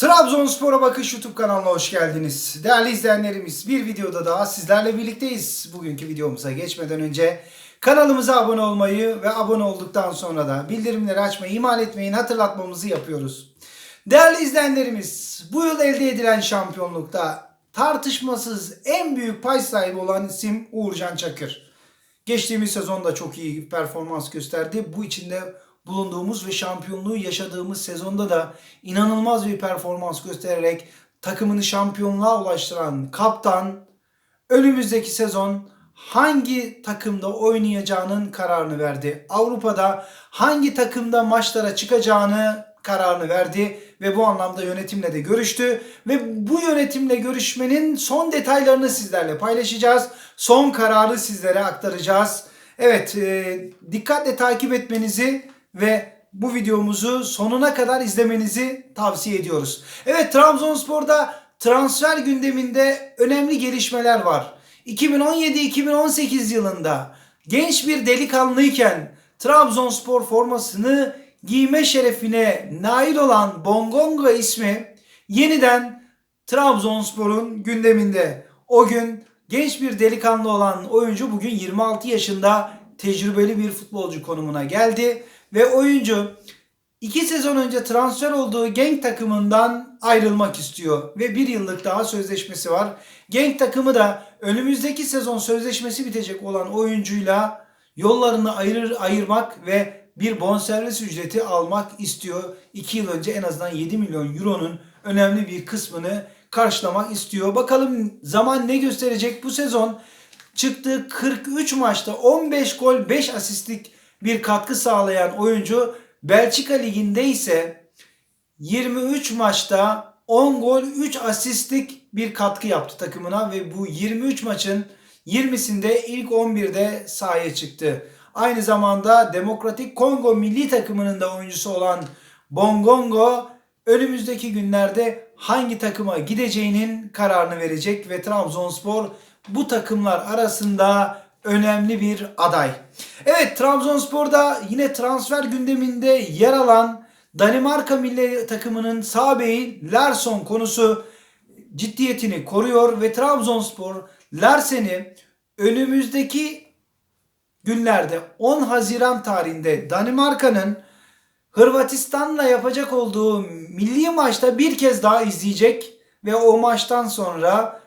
Trabzonspor'a Bakış YouTube kanalına hoş geldiniz. Değerli izleyenlerimiz bir videoda daha sizlerle birlikteyiz. Bugünkü videomuza geçmeden önce kanalımıza abone olmayı ve abone olduktan sonra da bildirimleri açmayı ihmal etmeyin hatırlatmamızı yapıyoruz. Değerli izleyenlerimiz bu yıl elde edilen şampiyonlukta tartışmasız en büyük pay sahibi olan isim Uğurcan Çakır. Geçtiğimiz sezonda çok iyi performans gösterdi. Bu içinde bulunduğumuz ve şampiyonluğu yaşadığımız sezonda da inanılmaz bir performans göstererek takımını şampiyonluğa ulaştıran kaptan önümüzdeki sezon hangi takımda oynayacağının kararını verdi. Avrupa'da hangi takımda maçlara çıkacağını kararını verdi ve bu anlamda yönetimle de görüştü ve bu yönetimle görüşmenin son detaylarını sizlerle paylaşacağız. Son kararı sizlere aktaracağız. Evet, e, dikkatle takip etmenizi ve bu videomuzu sonuna kadar izlemenizi tavsiye ediyoruz. Evet, Trabzonspor'da transfer gündeminde önemli gelişmeler var. 2017-2018 yılında genç bir delikanlıyken Trabzonspor formasını giyme şerefine nail olan Bongonga ismi yeniden Trabzonspor'un gündeminde. O gün genç bir delikanlı olan oyuncu bugün 26 yaşında tecrübeli bir futbolcu konumuna geldi ve oyuncu iki sezon önce transfer olduğu Genk takımından ayrılmak istiyor ve bir yıllık daha sözleşmesi var. Genk takımı da önümüzdeki sezon sözleşmesi bitecek olan oyuncuyla yollarını ayırır ayırmak ve bir bonservis ücreti almak istiyor. 2 yıl önce en azından 7 milyon euronun önemli bir kısmını karşılamak istiyor. Bakalım zaman ne gösterecek bu sezon? Çıktığı 43 maçta 15 gol 5 asistlik bir katkı sağlayan oyuncu Belçika Ligi'nde ise 23 maçta 10 gol 3 asistlik bir katkı yaptı takımına ve bu 23 maçın 20'sinde ilk 11'de sahaya çıktı. Aynı zamanda Demokratik Kongo milli takımının da oyuncusu olan Bongongo önümüzdeki günlerde hangi takıma gideceğinin kararını verecek ve Trabzonspor bu takımlar arasında önemli bir aday. Evet Trabzonspor'da yine transfer gündeminde yer alan Danimarka milli takımının sağ beyi Larsson konusu ciddiyetini koruyor ve Trabzonspor Larsen'i önümüzdeki günlerde 10 Haziran tarihinde Danimarka'nın Hırvatistan'la yapacak olduğu milli maçta bir kez daha izleyecek ve o maçtan sonra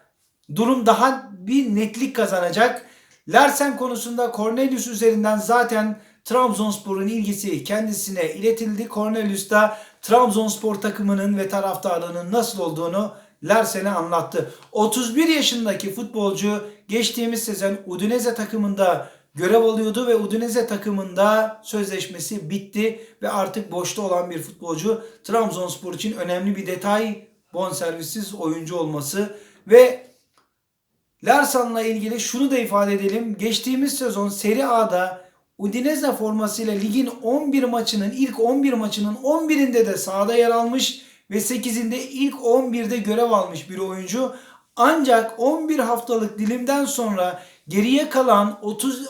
durum daha bir netlik kazanacak. Larsen konusunda Cornelius üzerinden zaten Trabzonspor'un ilgisi kendisine iletildi. Cornelius da Trabzonspor takımının ve taraftarlığının nasıl olduğunu Larsen'e anlattı. 31 yaşındaki futbolcu geçtiğimiz sezon Udinese takımında görev alıyordu ve Udinese takımında sözleşmesi bitti ve artık boşta olan bir futbolcu. Trabzonspor için önemli bir detay bonservissiz oyuncu olması ve Larsen'la ilgili şunu da ifade edelim. Geçtiğimiz sezon Serie A'da Udinese formasıyla ligin 11 maçının ilk 11 maçının 11'inde de sahada yer almış ve 8'inde ilk 11'de görev almış bir oyuncu. Ancak 11 haftalık dilimden sonra geriye kalan 30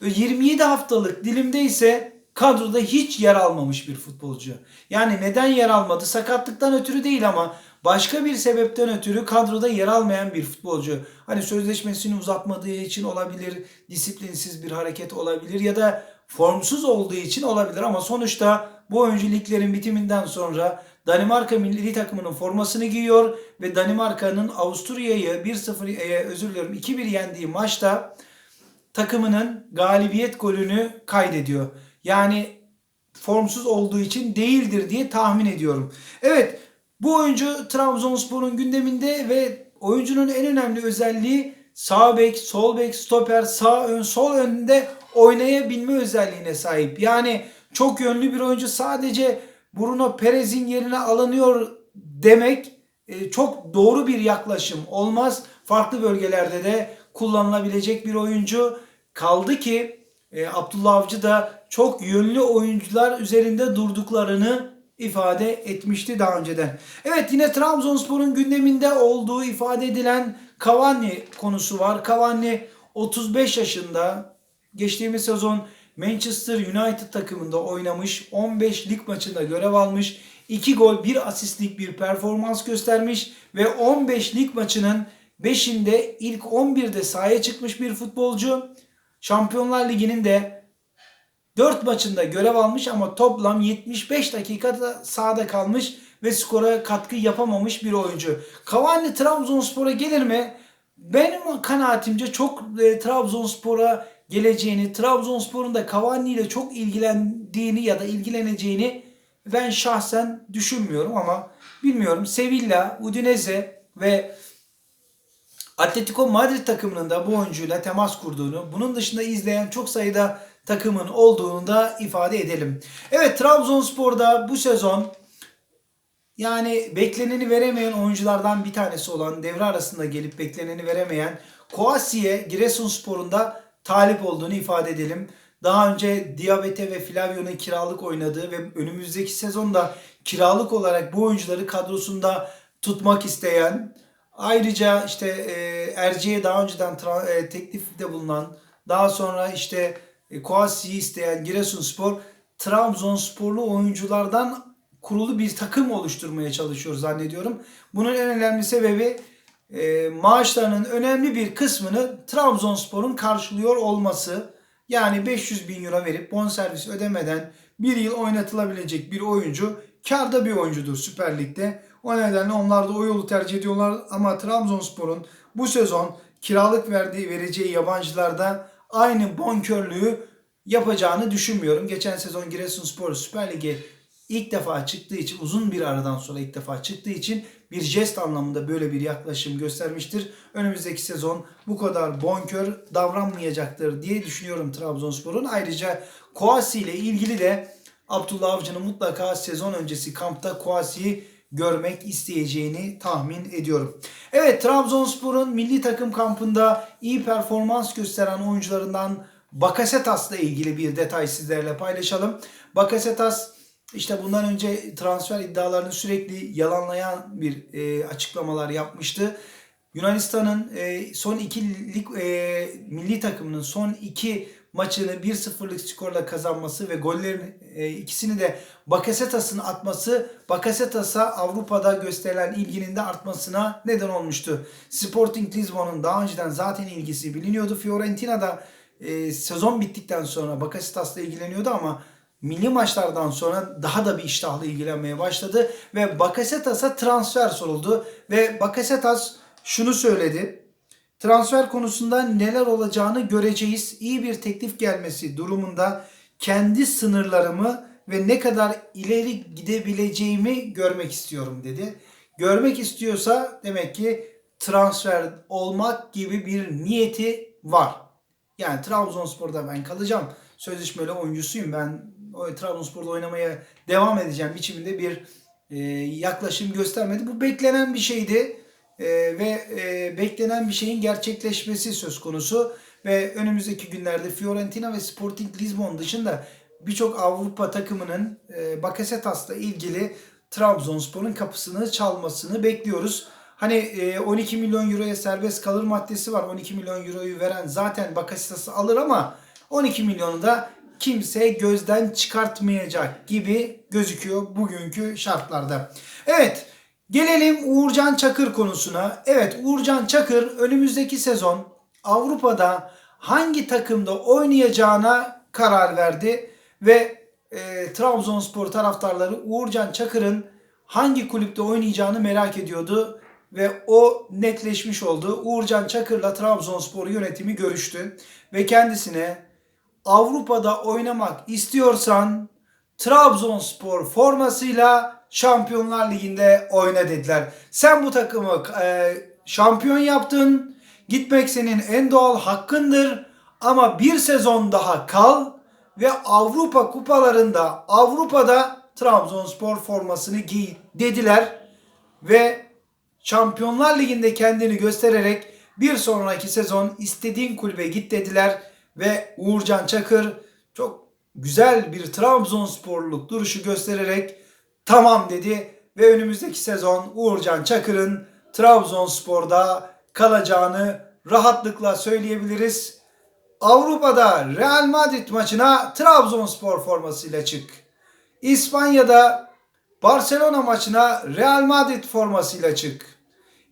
27 haftalık dilimde ise kadroda hiç yer almamış bir futbolcu. Yani neden yer almadı? Sakatlıktan ötürü değil ama başka bir sebepten ötürü kadroda yer almayan bir futbolcu. Hani sözleşmesini uzatmadığı için olabilir, disiplinsiz bir hareket olabilir ya da formsuz olduğu için olabilir ama sonuçta bu oyuncu liglerin bitiminden sonra Danimarka milli takımının formasını giyiyor ve Danimarka'nın Avusturya'yı 1-0 e, özür diliyorum 2-1 yendiği maçta takımının galibiyet golünü kaydediyor. Yani formsuz olduğu için değildir diye tahmin ediyorum. Evet bu oyuncu Trabzonspor'un gündeminde ve oyuncunun en önemli özelliği sağ bek, sol bek, stoper, sağ ön, sol önde oynayabilme özelliğine sahip. Yani çok yönlü bir oyuncu sadece Bruno Perez'in yerine alınıyor demek e, çok doğru bir yaklaşım olmaz. Farklı bölgelerde de kullanılabilecek bir oyuncu. Kaldı ki e, Abdullah Avcı da çok yönlü oyuncular üzerinde durduklarını ifade etmişti daha önceden. Evet yine Trabzonspor'un gündeminde olduğu ifade edilen Cavani konusu var. Cavani 35 yaşında geçtiğimiz sezon Manchester United takımında oynamış. 15 lig maçında görev almış. 2 gol 1 asistlik bir performans göstermiş ve 15 lig maçının 5'inde ilk 11'de sahaya çıkmış bir futbolcu. Şampiyonlar Ligi'nin de 4 maçında görev almış ama toplam 75 dakikada sahada kalmış ve skora katkı yapamamış bir oyuncu. Cavani Trabzonspor'a gelir mi? Benim kanaatimce çok e, Trabzonspor'a geleceğini, Trabzonspor'un da Cavani ile çok ilgilendiğini ya da ilgileneceğini ben şahsen düşünmüyorum ama bilmiyorum. Sevilla, Udinese ve Atletico Madrid takımının da bu oyuncuyla temas kurduğunu, bunun dışında izleyen çok sayıda takımın olduğunu da ifade edelim. Evet Trabzonspor'da bu sezon yani bekleneni veremeyen oyunculardan bir tanesi olan devre arasında gelip bekleneni veremeyen Koasi'ye Giresunspor'un da talip olduğunu ifade edelim. Daha önce Diabete ve Flavio'nun kiralık oynadığı ve önümüzdeki sezonda kiralık olarak bu oyuncuları kadrosunda tutmak isteyen ayrıca işte e, Erce'ye daha önceden e, teklifte bulunan daha sonra işte Koasi'yi isteyen Giresunspor Trabzonsporlu oyunculardan kurulu bir takım oluşturmaya çalışıyor zannediyorum. Bunun en önemli sebebi e, maaşlarının önemli bir kısmını Trabzonspor'un karşılıyor olması. Yani 500 bin euro verip bonservis ödemeden bir yıl oynatılabilecek bir oyuncu karda bir oyuncudur Süper Lig'de. O nedenle onlar da o yolu tercih ediyorlar ama Trabzonspor'un bu sezon kiralık verdiği vereceği yabancılarda aynı bonkörlüğü yapacağını düşünmüyorum. Geçen sezon Giresunspor Süper Lig'e ilk defa çıktığı için uzun bir aradan sonra ilk defa çıktığı için bir jest anlamında böyle bir yaklaşım göstermiştir. Önümüzdeki sezon bu kadar bonkör davranmayacaktır diye düşünüyorum Trabzonspor'un. Ayrıca Koasi ile ilgili de Abdullah Avcı'nın mutlaka sezon öncesi kampta Koasi'yi görmek isteyeceğini tahmin ediyorum. Evet Trabzonspor'un milli takım kampında iyi performans gösteren oyuncularından Bakasetas'la ilgili bir detay sizlerle paylaşalım. Bakasetas işte bundan önce transfer iddialarını sürekli yalanlayan bir e, açıklamalar yapmıştı. Yunanistan'ın e, son iki lig, e, milli takımının son iki maçını 1-0'lık skorla kazanması ve gollerin e, ikisini de Bakasetas'ın atması Bakasetas'a Avrupa'da gösterilen ilginin de artmasına neden olmuştu. Sporting Lisbon'un daha önceden zaten ilgisi biliniyordu. Fiorentina'da e, sezon bittikten sonra Bakasetas'la ilgileniyordu ama milli maçlardan sonra daha da bir iştahlı ilgilenmeye başladı ve Bakasetas'a transfer soruldu ve Bakasetas şunu söyledi. Transfer konusunda neler olacağını göreceğiz. İyi bir teklif gelmesi durumunda kendi sınırlarımı ve ne kadar ileri gidebileceğimi görmek istiyorum dedi. Görmek istiyorsa demek ki transfer olmak gibi bir niyeti var. Yani Trabzonspor'da ben kalacağım. Sözleşmeli oyuncusuyum. Ben o Trabzonspor'da oynamaya devam edeceğim biçiminde bir e, yaklaşım göstermedi. Bu beklenen bir şeydi. E, ve e, beklenen bir şeyin gerçekleşmesi söz konusu. Ve önümüzdeki günlerde Fiorentina ve Sporting Lisbon dışında birçok Avrupa takımının e, Bakasetas'la ilgili Trabzonspor'un kapısını çalmasını bekliyoruz. Hani e, 12 milyon euroya serbest kalır maddesi var. 12 milyon euroyu veren zaten Bakasetas'ı alır ama 12 milyonu da kimse gözden çıkartmayacak gibi gözüküyor bugünkü şartlarda. Evet gelelim Uğurcan Çakır konusuna. Evet Uğurcan Çakır önümüzdeki sezon Avrupa'da hangi takımda oynayacağına karar verdi ve e, Trabzonspor taraftarları Uğurcan Çakır'ın hangi kulüpte oynayacağını merak ediyordu ve o netleşmiş oldu. Uğurcan Çakır'la Trabzonspor yönetimi görüştü ve kendisine Avrupa'da oynamak istiyorsan Trabzonspor formasıyla Şampiyonlar Ligi'nde oyna dediler. Sen bu takımı e, şampiyon yaptın. Gitmek senin en doğal hakkındır. Ama bir sezon daha kal ve Avrupa kupalarında Avrupa'da Trabzonspor formasını giy dediler. Ve Şampiyonlar Ligi'nde kendini göstererek bir sonraki sezon istediğin kulübe git dediler ve Uğurcan Çakır güzel bir Trabzonsporluk duruşu göstererek tamam dedi ve önümüzdeki sezon Uğurcan Çakır'ın Trabzonspor'da kalacağını rahatlıkla söyleyebiliriz. Avrupa'da Real Madrid maçına Trabzonspor formasıyla çık. İspanya'da Barcelona maçına Real Madrid formasıyla çık.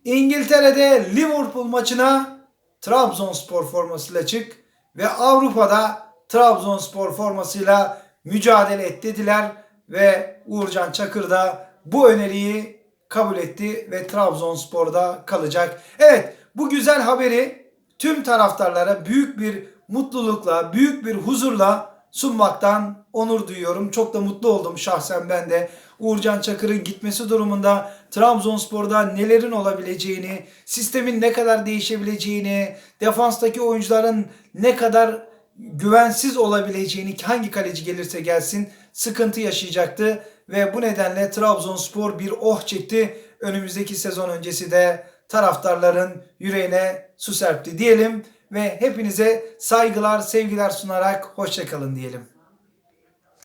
İngiltere'de Liverpool maçına Trabzonspor formasıyla çık ve Avrupa'da Trabzonspor formasıyla mücadele et dediler ve Uğurcan Çakır da bu öneriyi kabul etti ve Trabzonspor'da kalacak. Evet bu güzel haberi tüm taraftarlara büyük bir mutlulukla, büyük bir huzurla sunmaktan onur duyuyorum. Çok da mutlu oldum şahsen ben de. Uğurcan Çakır'ın gitmesi durumunda Trabzonspor'da nelerin olabileceğini, sistemin ne kadar değişebileceğini, defanstaki oyuncuların ne kadar güvensiz olabileceğini hangi kaleci gelirse gelsin sıkıntı yaşayacaktı ve bu nedenle Trabzonspor bir oh çekti. Önümüzdeki sezon öncesi de taraftarların yüreğine su serpti diyelim ve hepinize saygılar, sevgiler sunarak hoşçakalın diyelim.